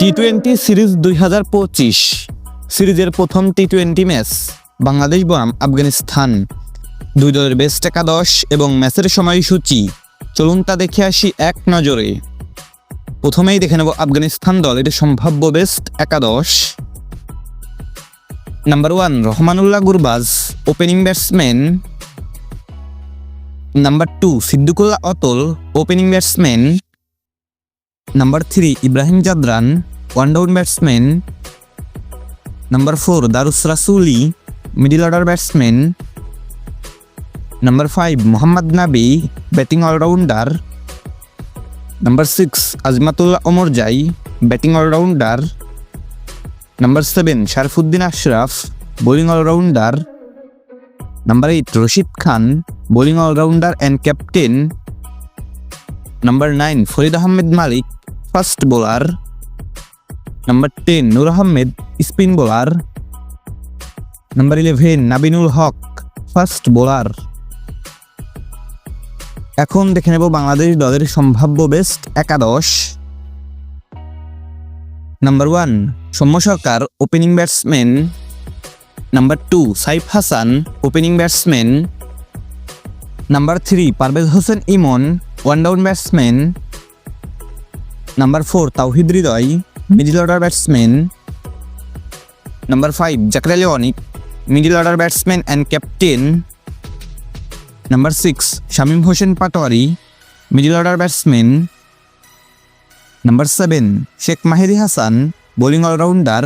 T twenty series দুই হাজার পঁচিশ। সিরিজের প্রথম টি টোয়েন্টি ম্যাচ বাংলাদেশ বনাম আফগানিস্তান। দুই দলের বেস্ট একাদশ এবং ম্যাচের সময়সূচি। চলুন তা দেখে আসি এক নজরে। প্রথমেই দেখে নেব আফগানিস্তান দলের সম্ভাব্য বেস্ট একাদশ। Number one Rahmanullah Gurbaz opening batsman number two Sediqullah Atal opening batsman number three Ibrahim Zadran one down batsman number four Darwish Rasooli middle order batsman number five Mohammad Nabi batting allrounder number six Azmatullah Omarzai batting allrounder number seven Sharafuddin Ashraf bowling allrounder number eight Rashid Khan bowling allrounder and captain number nine Fareed Ahmad Malik fast bowler. Number ten Noor Ahmad, spin bowler. Number eleven, Naveenul Haq, fast bowler. এখন দেখে নেব বাংলাদেশ দলের সম্ভাব্য best একাদশ। Number one, Soumya Sarkar opening batsman number two, Saif Hassan opening batsman number three, Parvez Hossain Emon one down batsman number four Towhid Hridoy middle order batsman number five Jaker Ali Anik middle order batsman and captain number six Shamim Hossain Patwari middle order batsman number seven Sheikh Mahedi Hasan bowling allrounder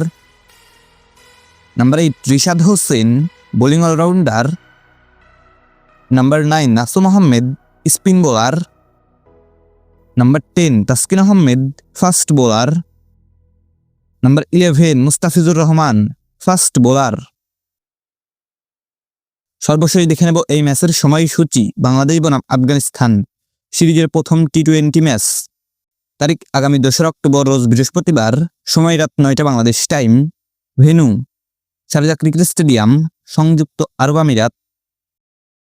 number eight Rishad Hossain bowling allrounder number nine Nasum Ahmed spin bowler number ten Taskin Ahmed fast bowler number eleven Mustafizur Rahman fast bowler সর্বশেষ দেখে নেব এই ম্যাচের সময়সূচি, বাংলাদেশ বনাম আফগানিস্তান সিরিজের প্রথম T twenty match. তারিখ আগামী দোসরা অক্টোবর, রোজ বৃহস্পতিবার, সময় রাত নয়টা Bangladesh time venue Sharjah cricket stadium, সংযুক্ত আরব আমিরাত।